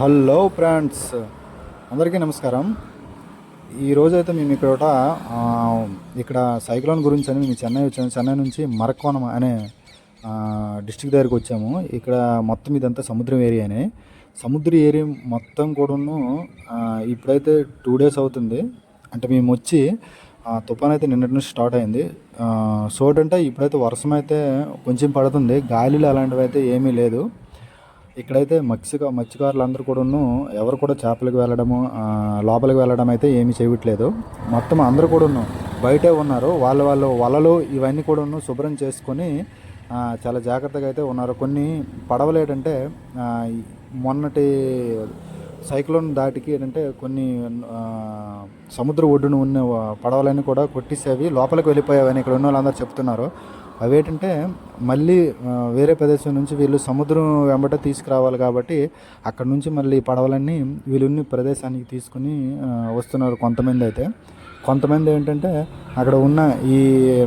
Hello friends అందరికీ నమస్కారం. ఈరోజు అయితే మేము ఇక్కడ ఇక్కడ సైక్లోన్ గురించి అని మేము చెన్నై వచ్చాము చెన్నై నుంచి మరక్కోణం అనే డిస్టిక్ దగ్గరికి వచ్చాము. ఇక్కడ మొత్తం ఇదంతా సముద్రం ఏరియానే సముద్ర ఏరియా మొత్తం కూడాను ఇప్పుడైతే టూ డేస్ అవుతుంది. అంటే మేము వచ్చి ఆ, తుఫాన్ అయితే నిన్నటి నుంచి స్టార్ట్ అయింది. సో అంటే ఇప్పుడైతే వర్షం అయితే కొంచెం పడుతుంది. గాలిలో అలాంటివి అయితే ఏమీ లేదు. ఇక్కడైతే మత్స్యక మత్స్యకారులు అందరూ కూడాను ఎవరు కూడా చేపలకు వెళ్ళడము లోపలికి వెళ్ళడం అయితే ఏమీ చేయట్లేదు. మొత్తం అందరూ కూడాను బయటే ఉన్నారు. వాళ్ళ వాళ్ళు వలలు ఇవన్నీ కూడాను శుభ్రం చేసుకొని చాలా జాగ్రత్తగా అయితే ఉన్నారు. కొన్ని పడవలు ఏంటంటే మొన్నటి సైక్లోన్ దాటికి ఏంటంటే కొన్ని సముద్ర ఒడ్డున ఉన్న పడవలన్నీ కూడా కొట్టేసేవి లోపలికి వెళ్ళిపోయావని ఇక్కడ ఉన్న వాళ్ళందరూ చెప్తున్నారు. అవి ఏంటంటే మళ్ళీ వేరే ప్రదేశం నుంచి వీళ్ళు సముద్రం వెంబట తీసుకురావాలి కాబట్టి అక్కడ నుంచి మళ్ళీ పడవలన్నీ వీళ్ళున్న ప్రదేశానికి తీసుకుని వస్తున్నారు కొంతమంది అయితే. కొంతమంది ఏంటంటే అక్కడ ఉన్న ఈ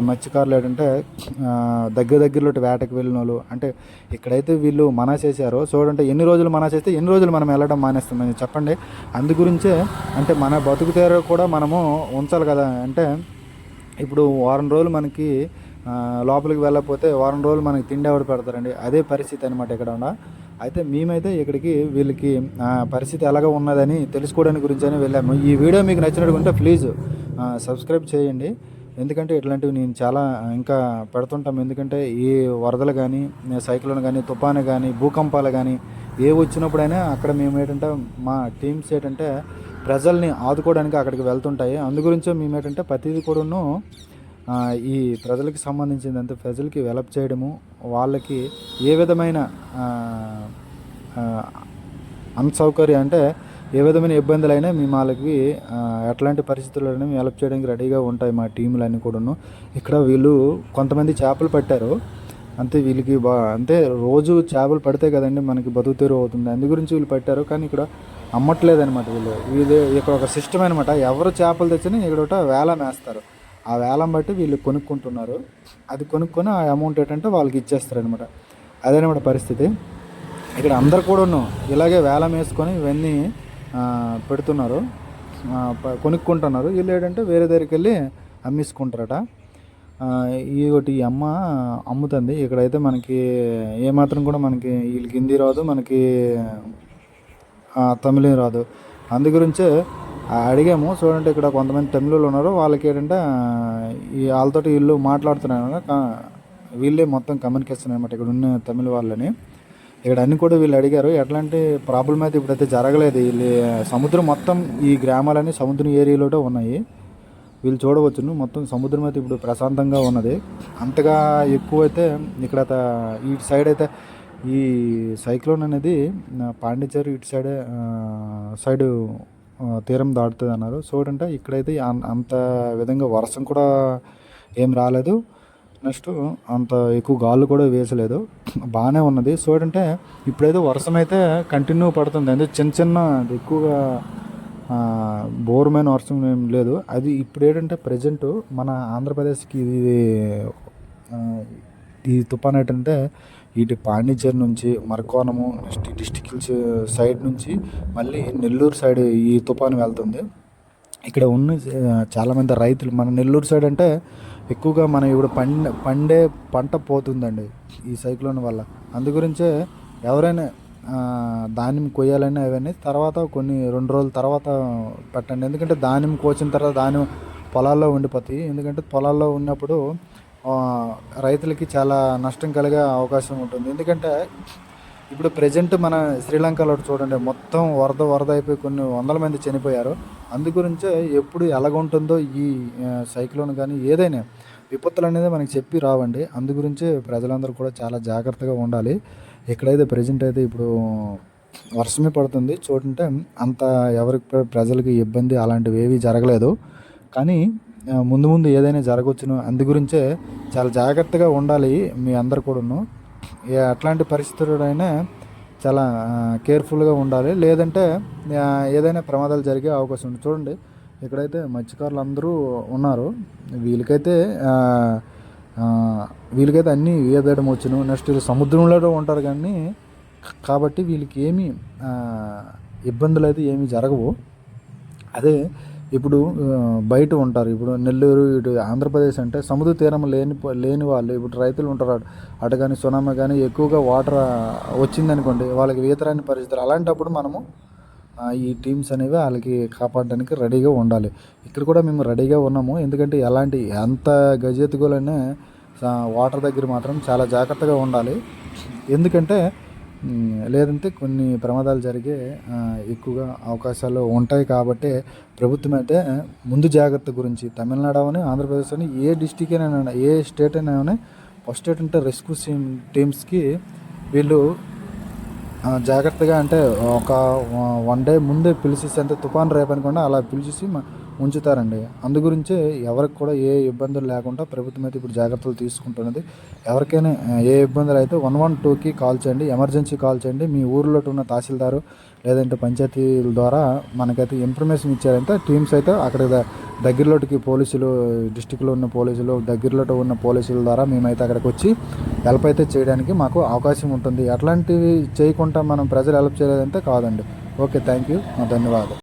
మత్స్యకారులు ఏంటంటే దగ్గర దగ్గరలో వేటకు వెళ్ళిన వాళ్ళు. అంటే ఇక్కడైతే వీళ్ళు మనా చేశారో చూడంటే ఎన్ని రోజులు మనా చేస్తే ఎన్ని రోజులు మనం వెళ్ళడం మానేస్తామని చెప్పండి. అందు గురించే అంటే మన బతుకు కూడా మనము ఉంచాలి కదా. అంటే ఇప్పుడు వారం రోజులు మనకి లోపలికి వెళ్ళకపోతే వారం రోజులు మనకి తిండి ఎవరు పెడతారండి? అదే పరిస్థితి అనమాట ఇక్కడ ఉన్న అయితే మేమైతే ఇక్కడికి వీళ్ళకి పరిస్థితి ఎలాగ ఉన్నదని తెలుసుకోవడానికి గురించి అని వెళ్ళాము. ఈ వీడియో మీకు నచ్చినట్టు ఉంటే ప్లీజ్ సబ్స్క్రైబ్ చేయండి. ఎందుకంటే ఇట్లాంటివి నేను చాలా ఇంకా పెడుతుంటాం ఎందుకంటే ఈ వరదలు కానీ సైక్లోన్ కానీ తుఫాను కానీ భూకంపాలు కానీ ఏ వచ్చినప్పుడైనా అక్కడ మేము ఏంటంటే మా టీమ్స్ ఏంటంటే ప్రజల్ని ఆదుకోవడానికి అక్కడికి వెళ్తుంటాయి. అందు గురించే మేము ఏంటంటే ప్రతిదీ కూడాను ఈ ప్రజలకి సంబంధించినంత ప్రజలకి వెలప్ చేయడము వాళ్ళకి ఏ విధమైన అన్సౌకర్యం అంటే ఏ విధమైన ఇబ్బందులైనా మేము వాళ్ళకి ఎట్లాంటి పరిస్థితుల్లోనే మేము హెల్ప్ చేయడానికి రెడీగా ఉంటాయి మా టీంలన్నీ కూడాను. ఇక్కడ వీళ్ళు కొంతమంది చేపలు పట్టారు. అంతే వీళ్ళకి బా అంతే రోజు చేపలు పడితే కదండి మనకి బతుకు తెరువు అవుతుంది. అందు గురించి వీళ్ళు పట్టారు. కానీ ఇక్కడ అమ్మట్లేదు అనమాట వీళ్ళు. వీళ్ళు ఇక్కడ ఒక సిస్టమ్ అనమాట ఎవరు చేపలు తెచ్చినా ఇక్కడ ఒకటి వేలం వేస్తారు. ఆ వేలం బట్టి వీళ్ళు కొనుక్కుంటున్నారు. అది కొనుక్కొని ఆ అమౌంట్ ఏంటంటే వాళ్ళకి ఇచ్చేస్తారు అనమాట అదేనమాట పరిస్థితి. ఇక్కడ అందరు కూడాను ఇలాగే వేలం వేసుకొని ఇవన్నీ పెడుతున్నారు. కొనుక్కుంటున్నారు. వీళ్ళు ఏంటంటే వేరే దగ్గరికి వెళ్ళి అమ్మేసుకుంటారట ఈ ఒకటి ఈ అమ్మ అమ్ముతుంది. ఇక్కడైతే మనకి ఏమాత్రం కూడా మనకి వీళ్ళకి హిందీ రాదు. మనకి తమిళం రాదు. అందు గురించే అడిగాము. చూడండి ఇక్కడ కొంతమంది తమిళులు ఉన్నారు. వాళ్ళకి ఏంటంటే ఈ వాళ్ళతోటి వీళ్ళు మాట్లాడుతున్నారు వీళ్ళే మొత్తం కమ్యూనికేషన్ అనమాట ఇక్కడ ఉన్న తమిళ వాళ్ళని. ఇక్కడ అన్ని కూడా వీళ్ళు అడిగారు. ఎట్లాంటి ప్రాబ్లం అయితే ఇప్పుడైతే జరగలేదు. వీళ్ళు సముద్రం మొత్తం ఈ గ్రామాలన్నీ సముద్రం ఏరియాలోనే ఉన్నాయి. వీళ్ళు చూడవచ్చును. మొత్తం సముద్రం అయితే ఇప్పుడు ప్రశాంతంగా ఉన్నది. అంతగా ఎక్కువ అయితే ఇక్కడ త- ఇటు సైడ్ అయితే ఈ సైక్లోన్ అనేది పాండిచేరి ఇటు సైడ్ సైడు తీరం దాటుతుంది అన్నారు. చూడంటే ఇక్కడైతే అంత విధంగా వర్షం కూడా ఏం రాలేదు. నెక్స్ట్ అంత ఎక్కువ గాలు కూడా వేసలేదు. బాగానే ఉన్నది. చూడంటే ఇప్పుడైతే వర్షం అయితే కంటిన్యూ పడుతుంది. అంటే చిన్న చిన్న ఎక్కువగా బోరమైన వర్షం ఏం లేదు. అది ఇప్పుడు ఏంటంటే ప్రజెంట్ మన ఆంధ్రప్రదేశ్కి ఇది ఈ తుఫాన్ ఏంటంటే ఇటు పాండిచేరి నుంచి మరకోనము నెక్స్ట్ డిస్టిక్ సైడ్ నుంచి మళ్ళీ నెల్లూరు సైడ్ ఈ తుఫాను వెళ్తుంది. ఇక్కడ ఉన్న చాలామంది రైతులు మన నెల్లూరు సైడ్ అంటే ఎక్కువగా మనం ఇప్పుడు పండే పండే పంట పోతుందండి ఈ సైక్లోన్ వల్ల. అందు గురించే ఎవరైనా దానిమ్మ ధాన్యం కొయ్యాలని అవన్నీ తర్వాత కొన్ని రెండు రోజుల తర్వాత పెట్టండి. ఎందుకంటే ధాన్యం కోసిన తర్వాత ధాన్యం పొలాల్లో ఉండిపోతాయి. ఎందుకంటే పొలాల్లో ఉన్నప్పుడు రైతులకి చాలా నష్టం కలిగే అవకాశం ఉంటుంది. ఎందుకంటే ఇప్పుడు ప్రజెంట్ మన శ్రీలంకలో చూడండి మొత్తం వరద వరద అయిపోయి కొన్ని వందల మంది చనిపోయారు. అందు గురించే ఎప్పుడు ఎలాగుంటుందో ఈ సైక్లోన్ కానీ ఏదైనా విపత్తులు అనేది మనకి చెప్పి రావండి. అందు గురించే ప్రజలందరూ కూడా చాలా జాగ్రత్తగా ఉండాలి. ఎక్కడైతే ప్రజెంట్ అయితే ఇప్పుడు వర్షమే పడుతుంది చూడంటే అంత ఎవరికి ప్రజలకి ఇబ్బంది అలాంటివి ఏవి జరగలేదు. కానీ ముందు ముందు ఏదైనా జరగవచ్చును. అందు గురించే చాలా జాగ్రత్తగా ఉండాలి మీ అందరు కూడాను. అట్లాంటి పరిస్థితులైనా చాలా కేర్ఫుల్గా ఉండాలి. లేదంటే ఏదైనా ప్రమాదాలు జరిగే అవకాశం ఉంది. చూడండి ఇక్కడైతే మత్స్యకారులు అందరూ ఉన్నారు. వీళ్ళకైతే వీళ్ళకైతే అన్నీ ఈదడం వచ్చును. నెక్స్ట్ వీళ్ళు సముద్రంలో ఉంటారు కానీ కాబట్టి వీళ్ళకి ఏమీ ఇబ్బందులు అయితే ఏమీ జరగవు. అదే ఇప్పుడు బయట ఉంటారు. ఇప్పుడు నెల్లూరు ఇటు ఆంధ్రప్రదేశ్ అంటే సముద్ర తీరం లేని లేని వాళ్ళు ఇప్పుడు రైతులు ఉంటారు అటు- అటు కానీ సునామీ కానీ ఎక్కువగా వాటర్ వచ్చిందనుకోండి వాళ్ళకి ఈతరాని పరిస్థితులు. అలాంటప్పుడు మనము ఈ టీమ్స్ అనేవి వాళ్ళకి కాపాడడానికి రెడీగా ఉండాలి. ఇక్కడ కూడా మేము రెడీగా ఉన్నాము. ఎందుకంటే ఎలాంటి ఎంత గజెత్తుకోలైనా వాటర్ దగ్గర మాత్రం చాలా జాగ్రత్తగా ఉండాలి. ఎందుకంటే లేదంటే కొన్ని ప్రమాదాలు జరిగే ఎక్కువగా అవకాశాలు ఉంటాయి కాబట్టి ప్రభుత్వం అయితే ముందు జాగ్రత్త గురించి తమిళనాడు అని ఆంధ్రప్రదేశ్ అని ఏ డిస్టిక్ అయినా ఏ స్టేట్ అయినా కానీ ఫస్ట్ స్టేట్ అంటే రెస్క్యూ టీమ్స్కి వీళ్ళు జాగ్రత్తగా అంటే ఒక వన్ డే ముందే పిలిచేసి అంటే తుఫాన్ రేపు అనుకుండా అలా పిలిచేసి ఉంచుతారండి. అందుగురించే ఎవరికి కూడా ఏ ఇబ్బందులు లేకుండా ప్రభుత్వం అయితే ఇప్పుడు జాగ్రత్తలు తీసుకుంటున్నది. ఎవరికైనా ఏ ఇబ్బందులు అయితే వన్ వన్ టూకి కాల్ చేయండి ఎమర్జెన్సీ కాల్ చేయండి మీ ఊర్లో ఉన్న తహసీల్దారు లేదంటే పంచాయతీల ద్వారా మనకైతే ఇన్ఫర్మేషన్ ఇచ్చారంటే టీమ్స్ అయితే అక్కడ ద- దగ్గరలోకి పోలీసులు డిస్టిక్లో ఉన్న పోలీసులు దగ్గరలో ఉన్న పోలీసుల ద్వారా మేమైతే అక్కడికి వచ్చి హెల్ప్ అయితే చేయడానికి మాకు అవకాశం ఉంటుంది. అట్లాంటివి చేయకుండా మనం ప్రజలు హెల్ప్ చేయలేదంటే కాదండి. Okay thank you. ధన్యవాదాలు.